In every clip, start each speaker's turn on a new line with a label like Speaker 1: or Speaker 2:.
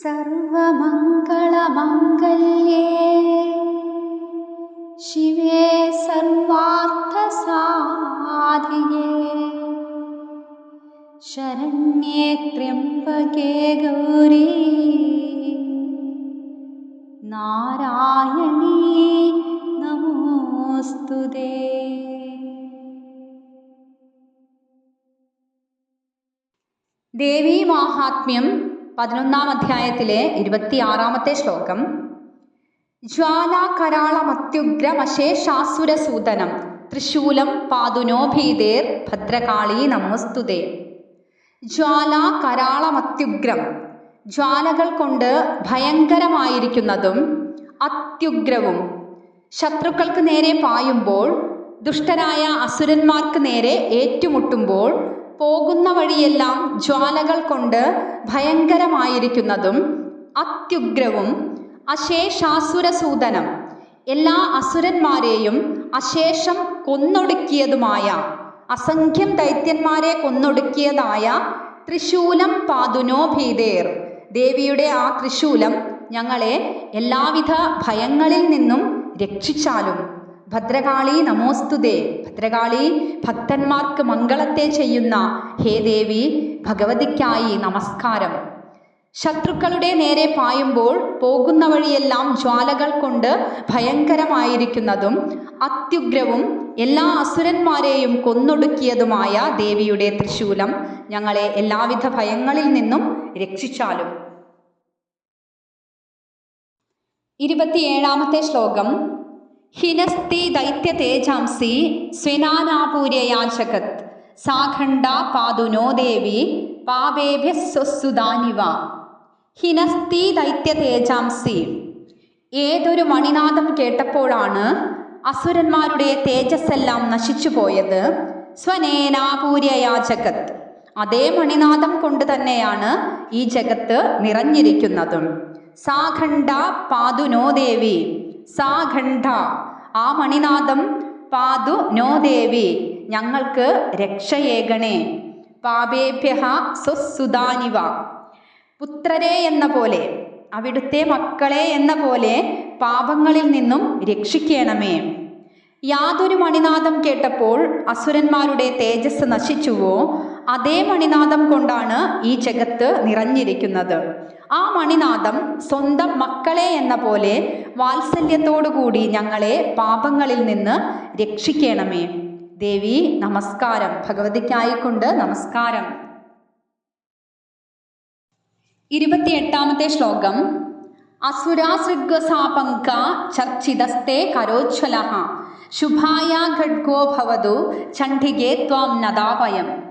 Speaker 1: സർവമംഗളമംഗല്യേ. ശിവേ സർവാർത്ഥസാധിയേ. ശരണ്യേ ത്രയംബകേ ഗൗരി. നാരായണീ നമോസ്തുതേ ദേവീ മാഹാത്മ്യം പതിനൊന്നാം അധ്യായത്തിലെ ഇരുപത്തിയാറാമത്തെ ശ്ലോകം. ജ്വാലാകരാളമത്യുഗ്രമശേഷാസുരസൂതനം തൃശൂലം പാതുനോ ഭീതേർ ഭദ്രകാളി നമോസ്തുതേ. ജ്വാലാകരാളമത്യുഗ്രം ജ്വാലകൾ കൊണ്ട് ഭയങ്കരമായിരിക്കുന്നതും അത്യുഗ്രവും. ശത്രുക്കൾക്ക് നേരെ പായുമ്പോൾ ദുഷ്ടരായ അസുരന്മാർക്ക് നേരെ ഏറ്റുമുട്ടുമ്പോൾ പോകുന്ന വഴിയെല്ലാം ജ്വാലകൾ കൊണ്ട് ഭയങ്കരമായിരിക്കുന്നതും അത്യുഗ്രവും അശേഷാസുരസൂതനം എല്ലാ അസുരന്മാരെയും അശേഷം കൊന്നൊടുക്കിയതുമായ അസംഖ്യം ദൈത്യന്മാരെ കൊന്നൊടുക്കിയതായ ത്രിശൂലം പാതുനോ ഭീതേർ. ദേവിയുടെ ആ ത്രിശൂലം ഞങ്ങളെ എല്ലാവിധ ഭയങ്ങളിൽ നിന്നും രക്ഷിച്ചാലും ഭദ്രകാളി നമോസ്തുതേ ഭദ്രകാളി ഭക്തന്മാർക്ക് മംഗളത്തെ ചെയ്യുന്ന ഹേ ദേവി ഭഗവതിക്കായി നമസ്കാരം. ശത്രുക്കളുടെ നേരെ പായുമ്പോൾ പോകുന്ന വഴിയെല്ലാം ജ്വാലകൾ കൊണ്ട് ഭയങ്കരമായിരിക്കുന്നതും അത്യുഗ്രവും എല്ലാ അസുരന്മാരെയും കൊന്നൊടുക്കിയതുമായ ദേവിയുടെ തൃശൂലം ഞങ്ങളെ എല്ലാവിധ ഭയങ്ങളിൽ നിന്നും രക്ഷിച്ചാലും. ഇരുപത്തിയേഴാമത്തെ ശ്ലോകം. ഹിനസ്തി ദൈത്യ തേജാംസി സ്വനാനാപൂര്യയാചകത് സാഖണ്ഡ പാതുനോ ദേവി പാപേഭ്യ സ്വസുദാനിവ ഹിനസ്തി ദൈത്യ തേജാംസി. ഏതൊരു മണിനാദം കേട്ടപ്പോഴാണ് അസുരന്മാരുടെ തേജസ്സെല്ലാം നശിച്ചുപോയത് സ്വനേനാപൂര്യയാചകത് അതേ മണിനാദം കൊണ്ട് തന്നെയാണ് ഈ ജഗത്ത് നിറഞ്ഞിരിക്കുന്നതും. സാഖണ്ഡ പാതുനോ ദേവി. സാഖണ്ഡ ആ മണിനാഥം പാതു നോ ദേവി ഞങ്ങൾക്ക് രക്ഷയേകണേ. പാപേഭ്യ സ്വസുദാനിവ പുത്രരെ എന്ന പോലെ അവിടുത്തെ മക്കളെ എന്ന പോലെ പാപങ്ങളിൽ നിന്നും രക്ഷിക്കണമേ. യാതൊരു മണിനാഥം കേട്ടപ്പോൾ അസുരന്മാരുടെ തേജസ് നശിച്ചുവോ? അതേ മണിനാദം കൊണ്ടാണ് ഈ ജഗത്ത് നിറഞ്ഞിരിക്കുന്നത്. ആ മണിനാദം സ്വന്തം മക്കളെ എന്ന പോലെ വാത്സല്യത്തോടുകൂടി ഞങ്ങളെ പാപങ്ങളിൽ നിന്ന് രക്ഷിക്കണമേ. ദേവി നമസ്കാരം. ഭഗവതിക്കായിക്കൊണ്ട് നമസ്കാരം. ഇരുപത്തിയെട്ടാമത്തെ ശ്ലോകം. അസുരാസൃഗ്വസാപങ്ക ചർച്ചിതസ്തേ കരോജ്വല ശുഭായ ഖഡ്ഗോ ഭവതു ചണ്ഡികേ ത്വാം നദാപയം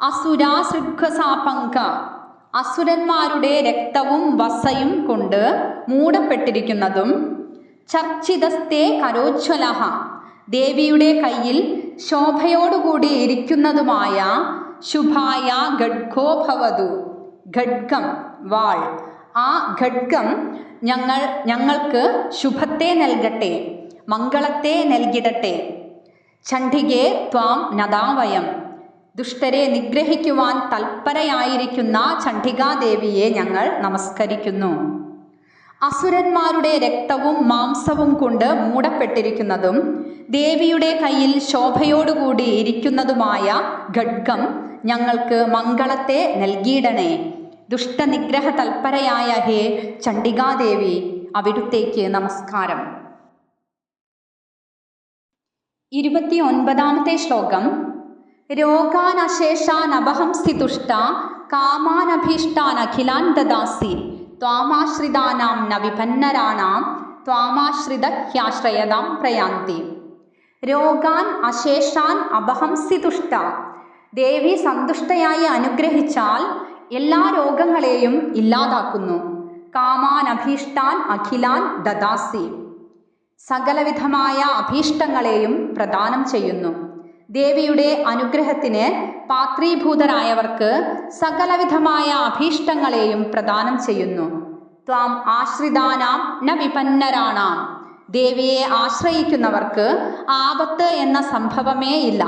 Speaker 1: അസുരാസൃഗ്വസാപങ്ക അസുരന്മാരുടെ രക്തവും വസയും കൊണ്ട് മൂടപ്പെട്ടിരിക്കുന്നതും ചർച്ചിതസ്തേ കരോജ്വലഹ. ദേവിയുടെ കയ്യിൽ ശോഭയോടുകൂടി ഇരിക്കുന്നതുമായ ശുഭായ ഖഡ്ഗോ ഭവതു. ഖഡ്ഗം വാൾ. ആ ഖഡ്ഗം ഞങ്ങൾ ഞങ്ങൾക്ക് ശുഭത്തെ നൽകട്ടെ മംഗളത്തെ നൽകിടട്ടെ. ചണ്ഡികേ ത്വാം നദാവയം. ദുഷ്ടരെ നിഗ്രഹിക്കുവാൻ തൽപരയായിരിക്കുന്ന ചണ്ഡികാദേവിയെ ഞങ്ങൾ നമസ്കരിക്കുന്നു. അസുരന്മാരുടെ രക്തവും മാംസവും കൊണ്ട് മൂടപ്പെട്ടിരിക്കുന്നതും ദേവിയുടെ കയ്യിൽ ശോഭയോടുകൂടി ഇരിക്കുന്നതുമായ ഖഡ്ഗം ഞങ്ങൾക്ക് മംഗളത്തെ നൽകിയിടണേ. ദുഷ്ടനിഗ്രഹ തൽപരയായ ഹേ ചണ്ഡികാദേവി അവിടുത്തേക്ക് നമസ്കാരം. ഇരുപത്തി ഒൻപതാമത്തെ ശ്ലോകം രോഗാനശേഷാനപഹംസ്ഥിതുഷ്ട കാമാനഭീഷ്ടാനഖിലാൻ ദദാസി ത്വാമാശ്രിതാനാം ന വിപന്നരാണാം ത്വാമാശ്രിതഹ്യാശ്രയതാം പ്രയാന്തി. രോഗാൻ അശേഷാൻ അപഹംസിതുഷ്ട. ദേവി സന്തുഷ്ടയായി അനുഗ്രഹിച്ചാൽ എല്ലാ രോഗങ്ങളെയും ഇല്ലാതാക്കുന്നു. കാമാൻ അഭീഷ്ടാൻ അഖിലാൻ ദദാസി. സകലവിധമായ അഭീഷ്ടങ്ങളെയും പ്രദാനം ചെയ്യുന്നു. ദേവിയുടെ അനുഗ്രഹത്തിന് പാത്രീഭൂതരായവർക്ക് സകലവിധമായ അഭീഷ്ടങ്ങളെയും പ്രദാനം ചെയ്യുന്നു. ത്വാം ആശ്രിതാനാം ന വിപന്നരാണാം. ദേവിയെ ആശ്രയിക്കുന്നവർക്ക് ആപത്ത് എന്ന സംഭവമേ ഇല്ല.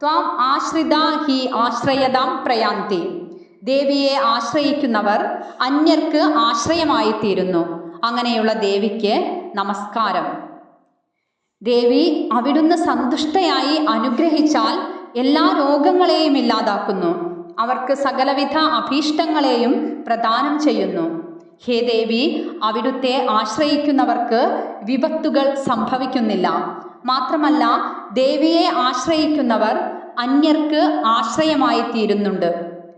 Speaker 1: ത്വാം ആശ്രിത ഹി ആശ്രയതാം പ്രയാന്തി. ദേവിയെ ആശ്രയിക്കുന്നവർ അന്യർക്ക് ആശ്രയമായിത്തീരുന്നു. അങ്ങനെയുള്ള ദേവിക്ക് നമസ്കാരം. ദേവി അവിടുന്ന് സന്തുഷ്ടയായി അനുഗ്രഹിച്ചാൽ എല്ലാ രോഗങ്ങളെയും ഇല്ലാതാക്കുന്നു. അവർക്ക് സകലവിധ അഭീഷ്ടങ്ങളെയും പ്രദാനം ചെയ്യുന്നു. ഹേ ദേവി അവിടുത്തെ ആശ്രയിക്കുന്നവർക്ക് വിപത്തുകൾ സംഭവിക്കുന്നില്ല. മാത്രമല്ല ദേവിയെ ആശ്രയിക്കുന്നവർ അന്യർക്ക് ആശ്രയമായി തീരുന്നുണ്ട്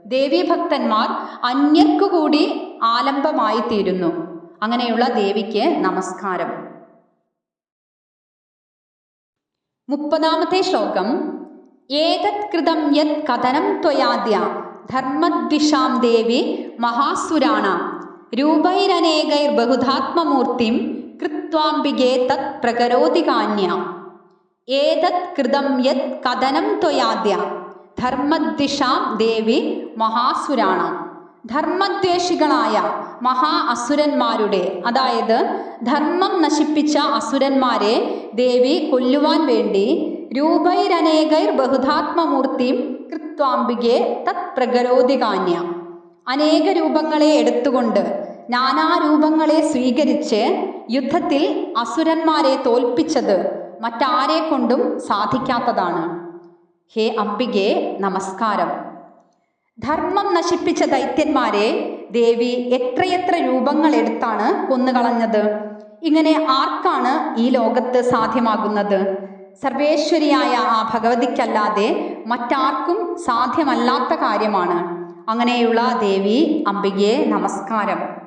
Speaker 1: ദേവീഭക്തന്മാർ അന്യർക്കു കൂടി ആലംബമായി തീരുന്നു അങ്ങനെയുള്ള ദേവിക്ക് നമസ്കാരം. മുപ്പതാമത്തെ ശ്ലോകം. ഏതത് കൃതം യത് കഥനം ത്വയാദ്യ. ധർമ്മദ്വിഷാം ദേവി മഹാസുരാണ. രൂപൈരനേകൈർ ബഹുധാത്മമൂർത്തിം കൃത്വാംബികേ തത് പ്രകരോതി കാന്യ. ഏതത് കൃതം യത് കഥനം ത്വയാദ്യ. ധർമ്മദ്വിഷാം ദേവി മഹാസുരാണാം. ധർമ്മദ്വേഷികളായ മഹാ അസുരന്മാരുടെ അതായത് ധർമ്മം നശിപ്പിച്ച അസുരന്മാരെ ദേവി കൊല്ലുവാൻ വേണ്ടി രൂപൈരനേകൈർ ബഹുധാത്മമൂർത്തിയും കൃത്വാംബികെ തത് പ്രകരോധികാന്യ അനേക രൂപങ്ങളെ എടുത്തുകൊണ്ട് നാനാരൂപങ്ങളെ സ്വീകരിച്ച് യുദ്ധത്തിൽ അസുരന്മാരെ തോൽപ്പിച്ചത് മറ്റാരെ കൊണ്ടും സാധിക്കാത്തതാണ്. ഹേ അംബികെ നമസ്കാരം. ധർമ്മം നശിപ്പിച്ച ദൈത്യന്മാരെ ദേവി എത്രയെത്ര രൂപങ്ങൾ എടുത്താണ് കൊന്നുകളഞ്ഞത്? ഇങ്ങനെ ആർക്കാണ് ഈ ലോകത്ത് സാധ്യമാകുന്നത്? സർവേശ്വരിയായ ആ ഭഗവതിക്കല്ലാതെ മറ്റാർക്കും സാധ്യമല്ലാത്ത കാര്യമാണ്. അങ്ങനെയുള്ള ദേവി അംബികയെ നമസ്കാരം.